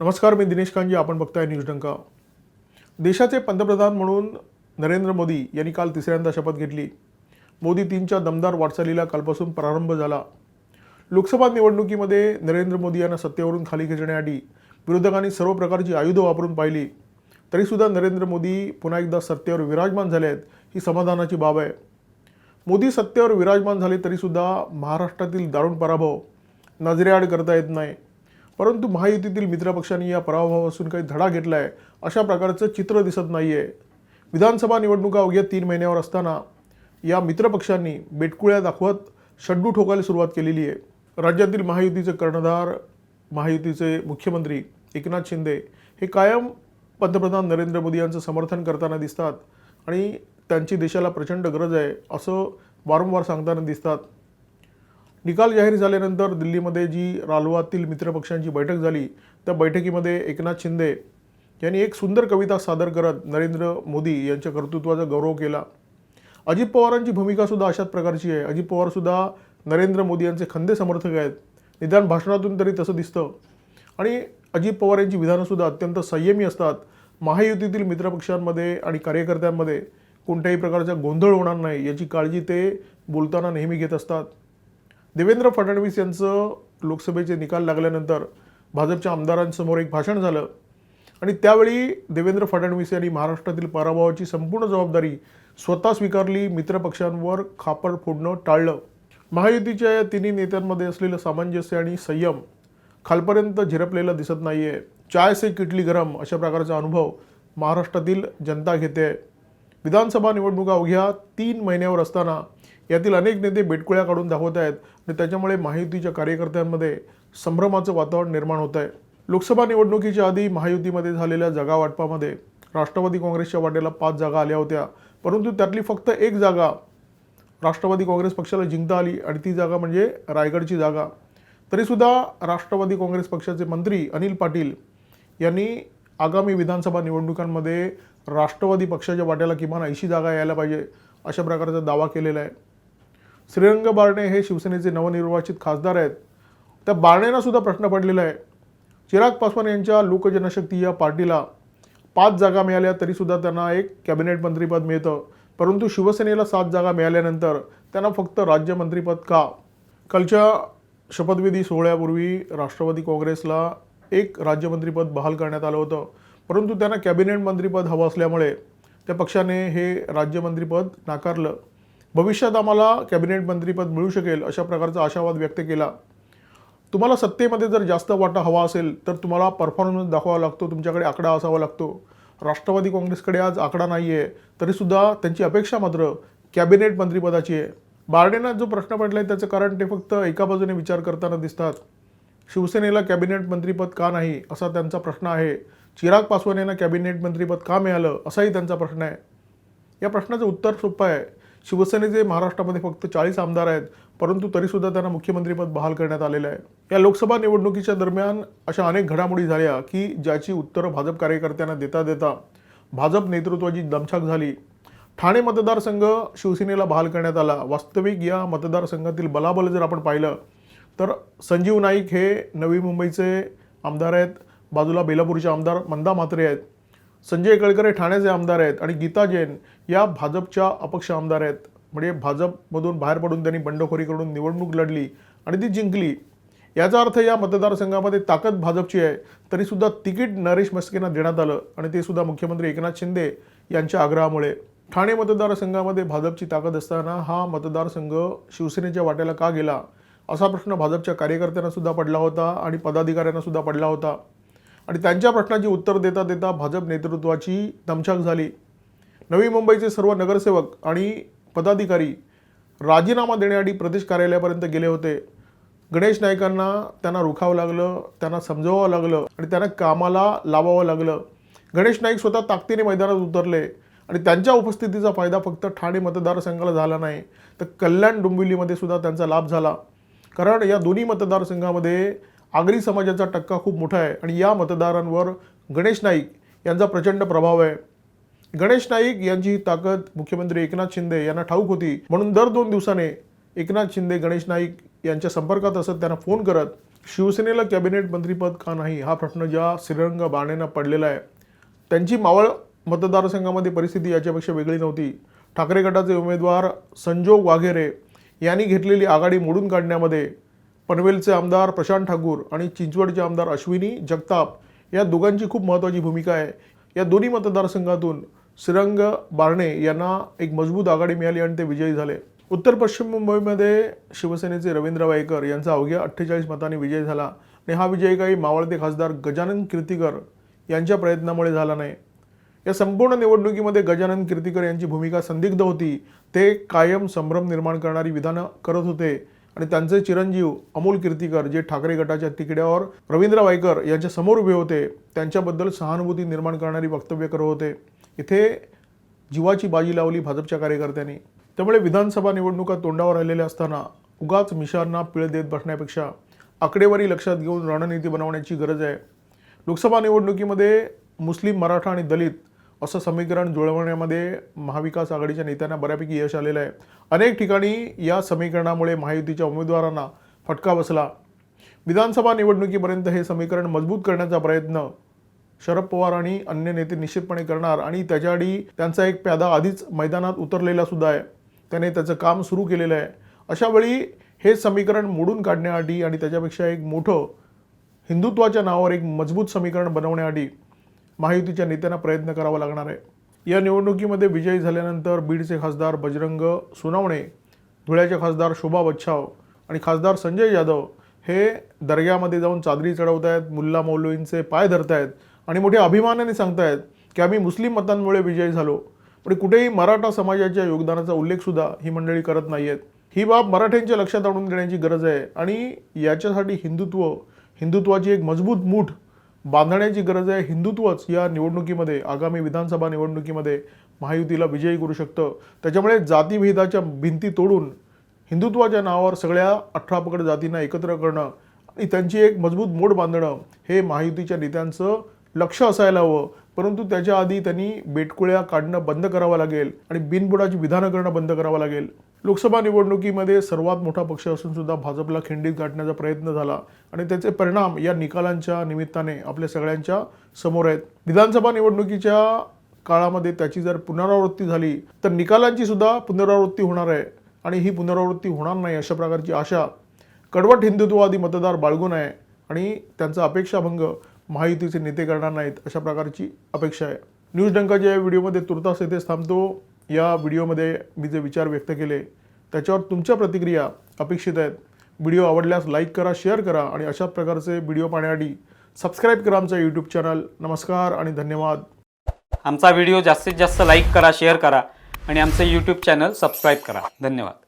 नमस्कार मी दिनेश कांजी आपण बघताय न्यूज डंका. देशाचे पंतप्रधान म्हणून नरेंद्र मोदी यांनी काल तिसऱ्यांदा शपथ घेतली. मोदी तीनच्या दमदार वाटचालीला कालपासून प्रारंभ झाला. लोकसभा निवडणुकीमध्ये नरेंद्र मोदी यांना सत्तेवरून खाली खेचण्यासाठी विरोधकांनी सर्व प्रकारची आयुधं वापरून पाहिली. तरीसुद्धा नरेंद्र मोदी पुन्हा एकदा सत्तेवर विराजमान झाले आहेत ही समाधानाची बाब आहे. मोदी सत्तेवर विराजमान झाले तरीसुद्धा महाराष्ट्रातील दारुण पराभव नजरेआड करता येत नाही. परंतु महायुतीतील मित्रपक्षांनी या पराभवापासून काही धडा घेतला आहे अशा प्रकारचं चित्र दिसत नाही आहे विधानसभा निवडणुका अवघ्या तीन महिन्यावर असताना या मित्रपक्षांनी बेटकुळ्या दाखवत शड्डू ठोकायला सुरुवात केलेली आहे. राज्यातील महायुतीचे कर्णधार महायुतीचे मुख्यमंत्री एकनाथ शिंदे हे कायम पंतप्रधान नरेंद्र मोदी यांचं समर्थन करताना दिसतात आणि त्यांची देशाला प्रचंड गरज आहे असं वारंवार सांगताना दिसतात. निकाल जाहीर झाल्यानंतर दिल्लीमध्ये जी रालोआतील मित्रपक्षांची बैठक झाली त्या बैठकीमध्ये एकनाथ शिंदे यांनी एक सुंदर कविता सादर करत नरेंद्र मोदी यांच्या कर्तृत्वाचा गौरव केला. अजित पवारांची भूमिकासुद्धा अशाच प्रकारची आहे. अजित पवारसुद्धा नरेंद्र मोदी यांचे खंदे समर्थक आहेत. निदान भाषणातून तरी तसं दिसतं. आणि अजित पवार यांची विधानंसुद्धा अत्यंत संयमी असतात. महायुतीतील मित्रपक्षांमध्ये आणि कार्यकर्त्यांमध्ये कोणत्याही प्रकारचा गोंधळ होणार नाही याची काळजी ते बोलताना नेहमी घेत असतात. देवेंद्र फडणवीस यांचं लोकसभेचे निकाल लागल्यानंतर भाजपच्या आमदारांसमोर एक भाषण झालं. आणि त्यावेळी देवेंद्र फडणवीस यांनी महाराष्ट्रातील पराभवाची संपूर्ण जबाबदारी स्वतः स्वीकारली मित्रपक्षांवर खापर फोडणं टाळलं. महायुतीच्या या तिन्ही नेत्यांमध्ये असलेलं सामंजस्य आणि संयम खालपर्यंत झिरपलेला दिसत नाही आहे चाय से किटली गरम अशा प्रकारचा अनुभव महाराष्ट्रातील जनता घेते. विधानसभा निवडणुका अवघ्या तीन महिन्यावर असताना यातील अनेक नेते बेटकुळ्या काढून दाखवत आहेत. आणि त्याच्यामुळे महायुतीच्या कार्यकर्त्यांमध्ये संभ्रमाचं वातावरण निर्माण होत आहे लोकसभा निवडणुकीच्या आधी महायुतीमध्ये झालेल्या जागा वाटपामध्ये राष्ट्रवादी काँग्रेसच्या वाटेला पाच जागा आल्या होत्या. परंतु त्यातली फक्त एक जागा राष्ट्रवादी काँग्रेस पक्षाला जिंकता आली आणि ती जागा म्हणजे रायगडची जागा. तरीसुद्धा राष्ट्रवादी काँग्रेस पक्षाचे मंत्री अनिल पाटील यांनी आगामी विधानसभा निवडणुकांमध्ये राष्ट्रवादी पक्षाच्या वाट्याला किमान ऐंशी जागा यायला पाहिजे अशा प्रकारचा दावा केलेला आहे. श्रीरंग बारणे हे शिवसेनेचे नवनिर्वाचित खासदार आहेत. त्या बारणेंना सुद्धा प्रश्न पडलेला आहे. चिराग पासवान यांच्या लोकजनशक्ती या पार्टीला पाच जागा मिळाल्या तरीसुद्धा त्यांना एक कॅबिनेट मंत्रीपद मिळतं. परंतु शिवसेनेला सात जागा मिळाल्यानंतर त्यांना फक्त राज्यमंत्रीपद का? कालच्या शपथविधी सोहळ्यापूर्वी राष्ट्रवादी काँग्रेसला एक राज्यमंत्रीपद बहाल करण्यात आलं होतं. परंतु त्यांना कॅबिनेट मंत्रीपद हवं असल्यामुळे त्या पक्षाने हे राज्यमंत्रीपद नाकारलं. भविष्यात आम्हाला कॅबिनेट मंत्रीपद मिळू शकेल अशा प्रकारचा आशावाद व्यक्त केला. तुम्हाला सत्तेमध्ये जर जास्त वाटा हवा असेल तर तुम्हाला परफॉर्मन्स दाखवावा लागतो तुमच्याकडे आकडा असावा लागतो. राष्ट्रवादी काँग्रेसकडे आज आकडा नाही आहे तरीसुद्धा त्यांची अपेक्षा मात्र कॅबिनेट मंत्रिपदाची आहे. बारडेनं जो प्रश्न पडला आहे त्याचं कारण ते फक्त एका बाजूने विचार करताना दिसतात. शिवसेनेला कॅबिनेट मंत्रीपद का नाही असा त्यांचा प्रश्न आहे. चिराग पासवान यांना कॅबिनेट मंत्रीपद का मिळालं असाही त्यांचा प्रश्न आहे. या प्रश्नाचं उत्तर सोपं आहे. शिवसेनेचे महाराष्ट्रामध्ये फक्त चाळीस आमदार आहेत परंतु तरीसुद्धा त्यांना मुख्यमंत्रीपद बहाल करण्यात आलेलं आहे. या लोकसभा निवडणुकीच्या दरम्यान अशा अनेक घडामोडी झाल्या की ज्याची उत्तरं भाजप कार्यकर्त्यांना देता देता भाजप नेतृत्वाची दमछाक झाली. ठाणे मतदारसंघ शिवसेनेला बहाल करण्यात आला. वास्तविक या मतदारसंघातील बलाबल जर आपण पाहिलं तर संजीव नाईक हे नवी मुंबईचे आमदार आहेत बाजूला बेलापूरचे आमदार मंदा म्हात्रे आहेत. संजय केळकर हे ठाण्याचे आमदार आहेत आणि गीता जैन या भाजपच्या अपक्ष आमदार आहेत. म्हणजे भाजपमधून बाहेर पडून त्यांनी बंडखोरी करून निवडणूक लढली आणि ती जिंकली. याचा अर्थ या मतदारसंघामध्ये ताकद भाजपची आहे तरीसुद्धा तिकीट नरेश मस्केंना देण्यात आलं आणि ते सुद्धा मुख्यमंत्री एकनाथ शिंदे यांच्या आग्रहामुळे. ठाणे मतदारसंघामध्ये भाजपची ताकद असताना हा मतदारसंघ शिवसेनेच्या वाट्याला का गेला? असा प्रश्न भाजपच्या कार्यकर्त्यांना सुद्धा पडला होता आणि पदाधिकाऱ्यांना सुद्धा पडला होता. आणि त्यांच्या प्रश्नाची उत्तर देता देता भाजप नेतृत्वाची दमछाक झाली. नवी मुंबईचे सर्व नगरसेवक आणि पदाधिकारी राजीनामा देण्यासाठी प्रदेश कार्यालयापर्यंत गेले होते. गणेश नाईकांना त्यांना रुखावं लागलं त्यांना समजवावं लागलं आणि त्यांना कामाला लावावं लागलं. गणेश नाईक स्वतः ताकदीने मैदानात उतरले आणि त्यांच्या उपस्थितीचा फायदा फक्त ठाणे मतदारसंघाला झाला नाही तर कल्याण डोंबिवलीमध्ये सुद्धा त्यांचा लाभ झाला. कारण या दोन्ही मतदारसंघामध्ये आगरी समाजाचा टक्का खूप मोठा आहे आणि या मतदारांवर गणेश नाईक यांचा प्रचंड प्रभाव आहे. गणेश नाईक यांची ही ताकद मुख्यमंत्री एकनाथ शिंदे यांना ठाऊक होती. म्हणून दर दोन दिवसाने एकनाथ शिंदे गणेश नाईक यांच्या संपर्कात असत त्यांना फोन करत शिवसेनेला कॅबिनेट मंत्रीपद का नाही हा प्रश्न ज्या श्रीरंग बाणेंना पडलेला आहे. त्यांची मावळ मतदारसंघामध्ये परिस्थिती याच्यापेक्षा वेगळी नव्हती. ठाकरे गटाचे उमेदवार संजोग वाघेरे यांनी घेतलेली आघाडी मोडून काढण्यामध्ये पनवेलचे आमदार प्रशांत ठाकूर आणि चिंचवडचे आमदार अश्विनी जगताप या दोघांची खूप महत्त्वाची भूमिका आहे. या दोन्ही मतदारसंघातून श्रीरंग बारणे यांना एक मजबूत आघाडी मिळाली आणि ते विजयी झाले. उत्तर पश्चिम मुंबईमध्ये शिवसेनेचे रवींद्र वायकर यांचा अवघ्या अठ्ठेचाळीस मतांनी विजय झाला आणि हा विजय काही मावळते खासदार गजानन कीर्तीकर यांच्या प्रयत्नामुळे झाला नाही. या संपूर्ण निवडणुकीमध्ये गजानन कीर्तीकर यांची भूमिका संदिग्ध होती. ते कायम संभ्रम निर्माण करणारी विधानं करत होते. आणि त्यांचे चिरंजीव अमोल कीर्तीकर जे ठाकरे गटाच्या तिकड्यावर रवींद्र वायकर यांच्या समोर उभे होते त्यांच्याबद्दल सहानुभूती निर्माण करणारी वक्तव्य करत होते. इथे जीवाची बाजी लावली भाजपच्या कार्यकर्त्यांनी. त्यामुळे विधानसभा निवडणुका तोंडावर आलेल्या असताना उगाच मिशांना पिळ देत बसण्यापेक्षा आकडेवारी लक्षात घेऊन रणनीती बनवण्याची गरज आहे. लोकसभा निवडणुकीमध्ये मुस्लिम मराठा आणि दलित असं समीकरण जुळवण्यामध्ये महाविकास आघाडीच्या नेत्यांना बऱ्यापैकी यश आलेलं आहे. अनेक ठिकाणी या समीकरणामुळे महायुतीच्या उमेदवारांना फटका बसला. विधानसभा निवडणुकीपर्यंत हे समीकरण मजबूत करण्याचा प्रयत्न शरद पवार आणि अन्य नेते निश्चितपणे करणार आणि त्याच्याआधी त्यांचा एक प्यादा आधीच मैदानात उतरलेला सुद्धा आहे. त्याने त्याचं काम सुरू केलेलं आहे. अशा वेळी हे समीकरण मोडून काढण्याआधी आणि त्याच्यापेक्षा एक मोठं हिंदुत्वाच्या नावावर एक मजबूत समीकरण बनवण्याआधी महायुतीच्या नेत्यांना प्रयत्न करावा लागणार आहे. या निवडणुकीमध्ये विजयी झाल्यानंतर बीडचे खासदार बजरंग सोनावणे धुळ्याचे खासदार शोभा बच्छाव आणि खासदार संजय यादव हे दर्ग्यामध्ये जाऊन चादरी चढवत आहेत मुल्ला मौलवींचे पाय धरत आहेत आणि मोठ्या अभिमानाने सांगतायत की आम्ही मुस्लिम मतांमुळे विजयी झालो. पण कुठेही मराठा समाजाच्या योगदानाचा उल्लेखसुद्धा ही मंडळी करत नाही आहेत ही बाब मराठ्यांच्या लक्षात आणून देण्याची गरज आहे आणि याच्यासाठी हिंदुत्व हिंदुत्वाची एक मजबूत मूठ बांधण्याची गरज आहे. हिंदुत्वच या निवडणुकीमध्ये आगामी विधानसभा निवडणुकीमध्ये महायुतीला विजयी करू शकतं. त्याच्यामुळे जातीभेदाच्या भिंती तोडून हिंदुत्वाच्या नावावर सगळ्या अठरा पकड जातींना एकत्र करणं आणि त्यांची एक मजबूत मोड बांधणं हे महायुतीच्या नेत्यांचं लक्ष असायला हवं. परंतु त्याच्या आधी त्यांनी बेटकुळ्या काढणं बंद करावं लागेल आणि बिनबुडाची विधानं करणं बंद करावं लागेल. लोकसभा निवडणुकीमध्ये सर्वात मोठा पक्ष असून सुद्धा भाजपला खिंडीत गाठण्याचा प्रयत्न झाला आणि त्याचे परिणाम या निकालांच्या निमित्ताने आपल्या सगळ्यांच्या समोर आहेत. विधानसभा निवडणुकीच्या काळामध्ये त्याची जर पुनरावृत्ती झाली तर निकालांची सुद्धा पुनरावृत्ती होणार आहे आणि ही पुनरावृत्ती होणार नाही अशा प्रकारची आशा कडवट हिंदुत्ववादी मतदार बाळगून आहे आणि त्यांचा अपेक्षाभंग महायुतीचे नेते करणार नाहीत अशा प्रकारची अपेक्षा आहे. न्यूज डंकाच्या या व्हिडिओमध्ये तुर्तास येथेच थांबतो. या व्हिडिओमध्ये मी जे विचार व्यक्त केले त्याच्यावर तुमच्या प्रतिक्रिया अपेक्षित आहेत. व्हिडिओ आवडल्यास लाईक करा शेअर करा आणि अशाच प्रकारचे व्हिडिओ पाहण्यासाठी सबस्क्राईब करा आमचं यूट्यूब चॅनल. नमस्कार आणि धन्यवाद. आमचा व्हिडिओ जास्तीत जास्त लाईक करा शेअर करा आणि आमचं यूट्यूब चॅनल सबस्क्राईब करा. धन्यवाद.